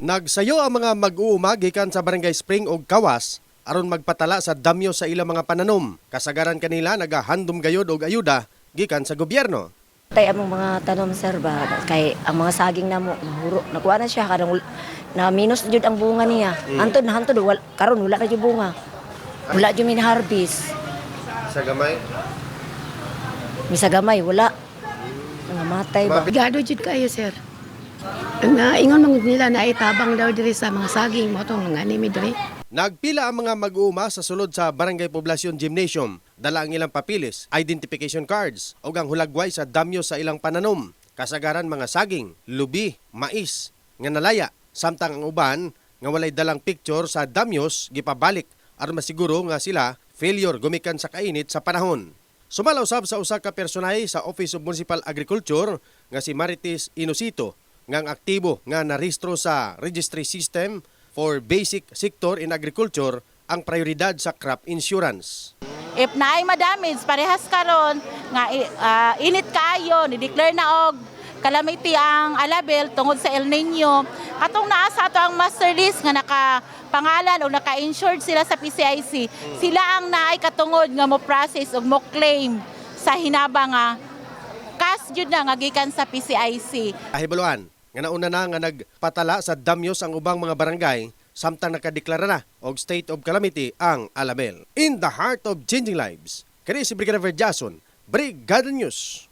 Nagsayo ang mga mag-uuma gikan sa Barangay Spring ug Kawas aron magpatala sa damyo sa ilang mga pananom. Kasagaran kanila nagahandom gayod og ayuda gikan sa gobyerno. Tay among mga tanom sir ba kay ang mga saging namo mahuro nakuha na siya karang ul- na minus jud ang bunga niya. Antod na hantod wal, karon wala na jud bunga. Wala jud min harvest. Sa gamay, Misagamay wala. Nangamatay ba? Gado jud kayo, sir. Nga ingon man nila na itabang daw diri sa mga saging mo tong nga nimi diri. Nagpila ang mga mag-uuma sa sulod sa Barangay Poblasyon Gymnasium. Dala ang ilang papilis, identification cards ug ang hulagway sa damyo sa ilang pananom. Kasagaran mga saging, lubi, mais, nga nalaya. Samtang ang uban nga walay dalang picture sa damyos gipabalik aron masiguro nga sila failure gumikan sa kainit sa panahon. Sumalaw sab sa usa ka personay sa Office of Municipal Agriculture nga si Marites Inosito nga ang aktibo nga narehistro sa registry system for basic sector in agriculture ang prioridad sa crop insurance. If naay madamage parehas karon nga ah, init kaayo ni declare na og calamity ang alabel tungod sa El Nino atong naa sa ato ang master list nga nakapangalan o naka-insured sila sa PCIC sila ang naay katungod nga mo process ug mo claim sa hinaba nga kas jud na nga gikan sa PCIC Ahibaluan, nga nauna na nga nagpatala sa damyos ang ubang mga barangay samtang nakadeklara na og state of calamity ang Alabel. In the heart of changing lives, kini si Brigadier Jason, Brigada News.